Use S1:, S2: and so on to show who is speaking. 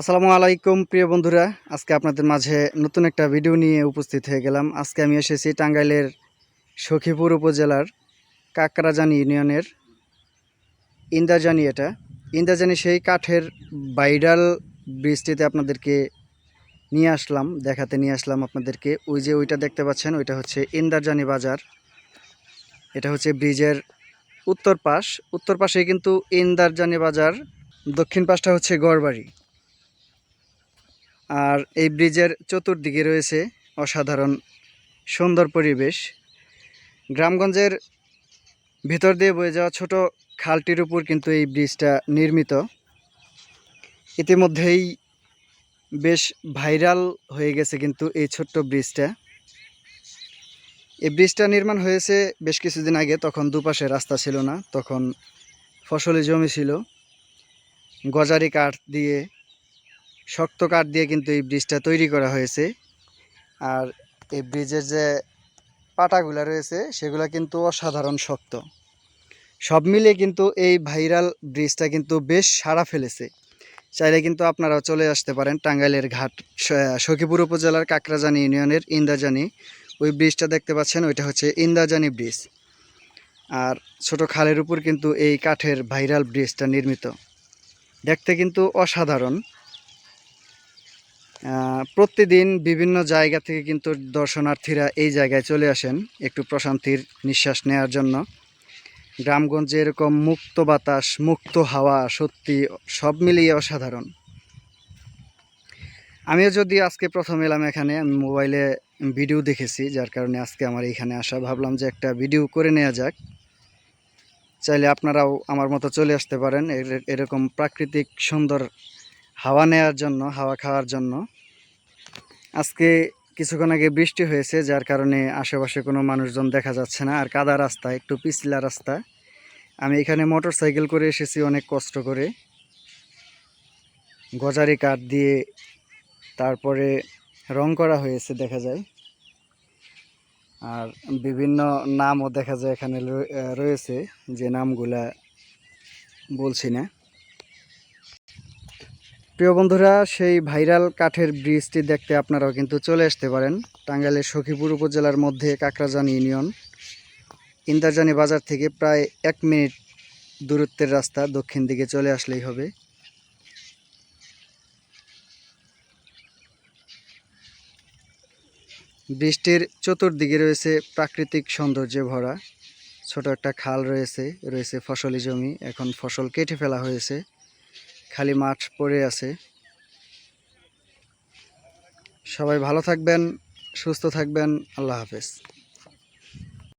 S1: আসসালামু আলাইকুম, প্রিয় বন্ধুরা। আজকে আপনাদের মাঝে নতুন একটা ভিডিও নিয়ে উপস্থিত হয়ে গেলাম। আজকে আমি এসেছি টাঙ্গাইলের সখীপুর উপজেলার কাকরাজানি ইউনিয়নের ইন্দাজানি এটা। ইন্দাজানি সেই কাঠের বাইডাল ব্রিজটিতে আপনাদেরকে নিয়ে আসলাম, দেখাতে নিয়ে আসলাম আপনাদেরকে। ওই যে ওইটা দেখতে পাচ্ছেন, ওইটা হচ্ছে ইন্দারজানি বাজার। এটা হচ্ছে ব্রিজের উত্তর পাশ। উত্তর পাশে কিন্তু ইন্দারজানি বাজার, দক্ষিণ পাশটা হচ্ছে গড়বাড়ি। আর এই ব্রিজের চতুর্দিকে রয়েছে অসাধারণ সুন্দর পরিবেশ। গ্রামগঞ্জের ভিতর দিয়ে বয়ে যাওয়া ছোট খালটির উপর কিন্তু এই ব্রিজটা নির্মিত। ইতিমধ্যেই বেশ ভাইরাল হয়ে গেছে কিন্তু এই ছোট্ট ব্রিজটা। এই ব্রিজটা নির্মাণ হয়েছে বেশ কিছুদিন আগে, তখন দুপাশে রাস্তা ছিল না, তখন ফসলি জমি ছিল। গজারি কাঠ দিয়ে শক্ত কাঠ দিয়ে কিন্তু এই ব্রিজটা তৈরি করা হয়েছে। আর এই ব্রিজের যে পাটাগুলো রয়েছে, সেগুলো কিন্তু অসাধারণ শক্ত। সব মিলিয়ে কিন্তু এই ভাইরাল ব্রিজটা কিন্তু বেশ সাড়া ফেলেছে। চাইলে কিন্তু আপনারাও চলে আসতে পারেন টাঙ্গাইলের ঘাট সখীপুর উপজেলার কাকরাজানি ইউনিয়নের ইন্দাজানি। ওই ব্রিজটা দেখতে পাচ্ছেন, ওইটা হচ্ছে ইন্দাজানি ব্রিজ। আর ছোট খালের উপর কিন্তু এই কাঠের ভাইরাল ব্রিজটা নির্মিত। দেখতে কিন্তু অসাধারণ। প্রতিদিন বিভিন্ন জায়গা থেকে কিন্তু দর্শনার্থীরা এই জায়গায় চলে আসেন একটু প্রশান্তির নিঃশ্বাস নেওয়ার জন্য। গ্রামগঞ্জে এরকম মুক্ত বাতাস, মুক্ত হাওয়া সত্যি সব মিলিয়ে অসাধারণ। আমিও যদি আজকে প্রথম এলাম এখানে, আমি মোবাইলে ভিডিও দেখেছি, যার কারণে আজকে আমার এইখানে আসা ভাবলাম যে একটা ভিডিও করে নেওয়া যাক। চাইলে আপনারাও আমার মতো চলে আসতে পারেন এর- এরকম প্রাকৃতিক সুন্দর হাওয়া নেওয়ার জন্য, হাওয়া খাওয়ার জন্য। আজকে কিছুক্ষণ আগে বৃষ্টি হয়েছে, যার কারণে আশেপাশে কোনো মানুষজন দেখা যাচ্ছে না। আর কাদা রাস্তা, একটু পিছলা রাস্তা। আমি এখানে মোটর সাইকেল করে এসেছি অনেক কষ্ট করে। গজারি কাঠ দিয়ে তারপরে রং করা হয়েছে, দেখা যায়। আর বিভিন্ন নামও দেখা যায় এখানে রয়েছে, যে নামগুলা বলছি না। প্রিয় বন্ধুরা, সেই ভাইরাল কাঠের ব্রিজটি দেখতে আপনারাও কিন্তু চলে আসতে পারেন টাঙ্গাইলের সখীপুর উপজেলার মধ্যে কাকরাজানি ইউনিয়ন। ইন্দারজানি বাজার থেকে প্রায় এক মিনিট দূরত্বের রাস্তা দক্ষিণ দিকে চলে আসলেই হবে। বৃষ্টির চতুর্দিকে রয়েছে প্রাকৃতিক সৌন্দর্যে ভরা। ছোট একটা খাল রয়েছে রয়েছে ফসলি জমি। এখন ফসল কেটে ফেলা হয়েছে। খালি মাঠ পড়ে আছে। সবাই ভালো থাকবেন সুস্থ থাকবেন আল্লাহ হাফেজ।